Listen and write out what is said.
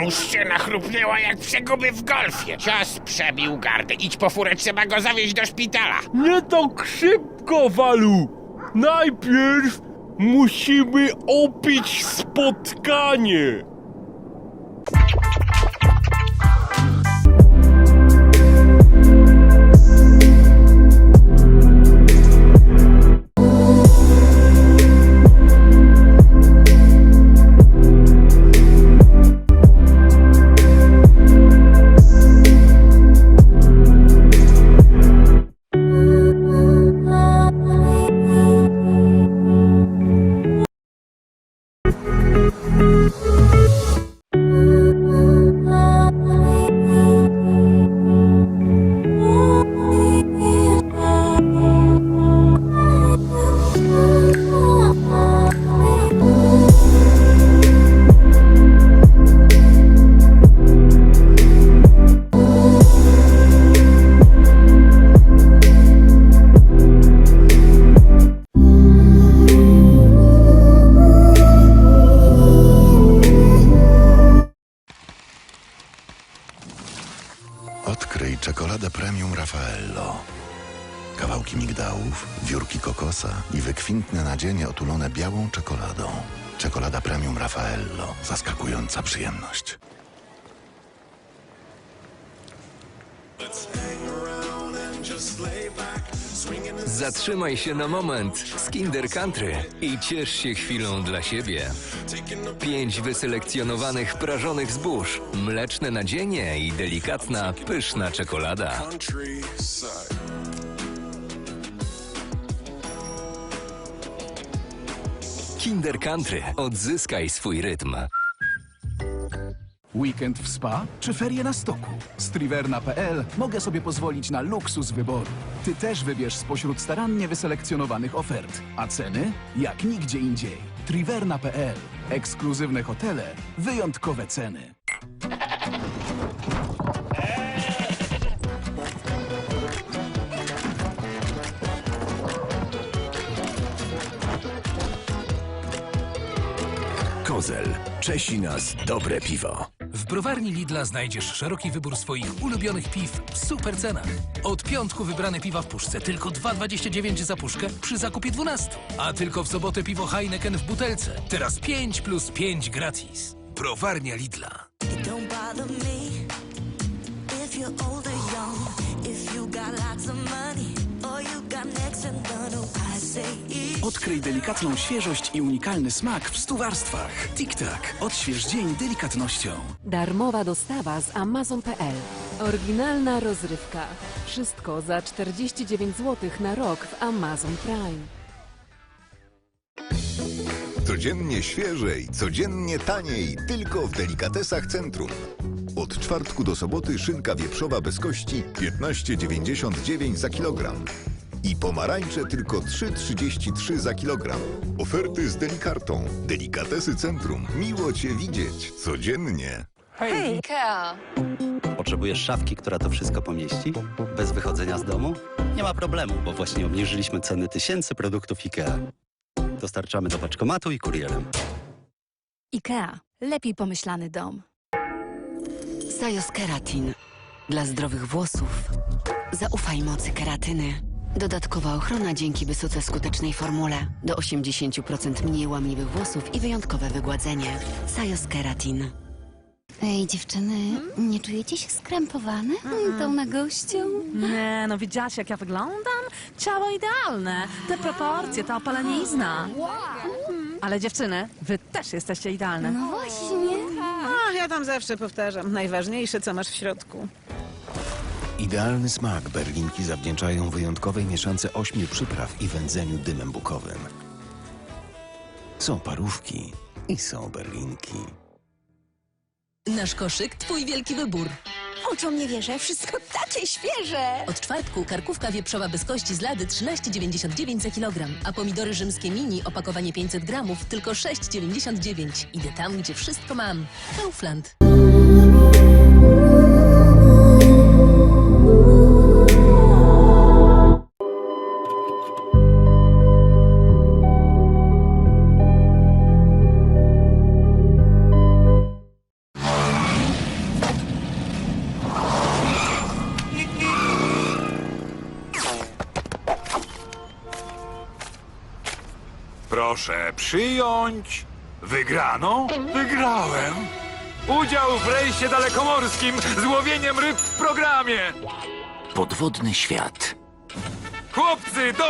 muszczyna chrupnęła jak przeguby w golfie. Cios przebił gardę. Idź po furę, trzeba go zawieźć do szpitala. Nie tak szybko, Walu! Najpierw musimy opić spotkanie! Odkryj czekoladę premium Raffaello. Kawałki migdałów, wiórki kokosa i wykwintne nadzienie otulone białą czekoladą. Czekolada premium Raffaello. Zaskakująca przyjemność. Zatrzymaj się na moment z Kinder Country i ciesz się chwilą dla siebie. Pięć wyselekcjonowanych prażonych zbóż, mleczne nadzienie i delikatna, pyszna czekolada. Kinder Country. Odzyskaj swój rytm. Weekend w spa czy ferie na stoku? Z Triverna.pl mogę sobie pozwolić na luksus wyboru. Ty też wybierz spośród starannie wyselekcjonowanych ofert, a ceny jak nigdzie indziej. Triverna.pl. Ekskluzywne hotele, wyjątkowe ceny. Kozel. Czesi nas dobre piwo. W browarni Lidla znajdziesz szeroki wybór swoich ulubionych piw w super cenach. Od piątku wybrane piwa w puszce tylko 2,29 za puszkę przy zakupie 12. A tylko w sobotę piwo Heineken w butelce. Teraz 5 plus 5 gratis. Browarnia Lidla. It don't bother me if you're old Odkryj delikatną świeżość i unikalny smak w stu warstwach. Tic-tac. Odśwież dzień delikatnością. Darmowa dostawa z Amazon.pl. Oryginalna rozrywka. Wszystko za 49 zł na rok w Amazon Prime. Codziennie świeżej, codziennie taniej, tylko w delikatesach centrum. Od czwartku do soboty szynka wieprzowa bez kości 15,99 za kilogram. I pomarańcze tylko 3,33 za kilogram. Oferty z delikartą. Delikatesy centrum. Miło Cię widzieć. Codziennie. Potrzebujesz szafki, która to wszystko pomieści? Bez wychodzenia z domu? Nie ma problemu, bo właśnie obniżyliśmy ceny tysięcy produktów IKEA. Dostarczamy do paczkomatu i kurierem. IKEA. Lepiej pomyślany dom. Sajos Keratin. Dla zdrowych włosów. Zaufaj mocy keratyny. Dodatkowa ochrona dzięki wysoce skutecznej formule. Do 80% mniej łamliwych włosów i wyjątkowe wygładzenie. Sajos Keratin. Ej, dziewczyny, nie czujecie się skrępowane tą nagością? Nie, no widziałaś jak ja wyglądam? Ciało idealne. Te proporcje, ta opalenizna. Ale dziewczyny, wy też jesteście idealne. No właśnie. A, ja tam zawsze powtarzam. Najważniejsze, co masz w środku. Idealny smak berlinki zawdzięczają wyjątkowej mieszance ośmiu przypraw i wędzeniu dymem bukowym. Są parówki i są berlinki. Nasz koszyk, twój wielki wybór. Oczom nie wierzę, wszystko takie świeże. Od czwartku karkówka wieprzowa bez kości z lady 13,99 za kilogram, a pomidory rzymskie mini opakowanie 500 gramów tylko 6,99. Idę tam, gdzie wszystko mam. Kaufland. Proszę przyjąć wygraną. Wygrałem. Udział w rejsie dalekomorskim z łowieniem ryb w programie. Podwodny świat. Chłopcy, do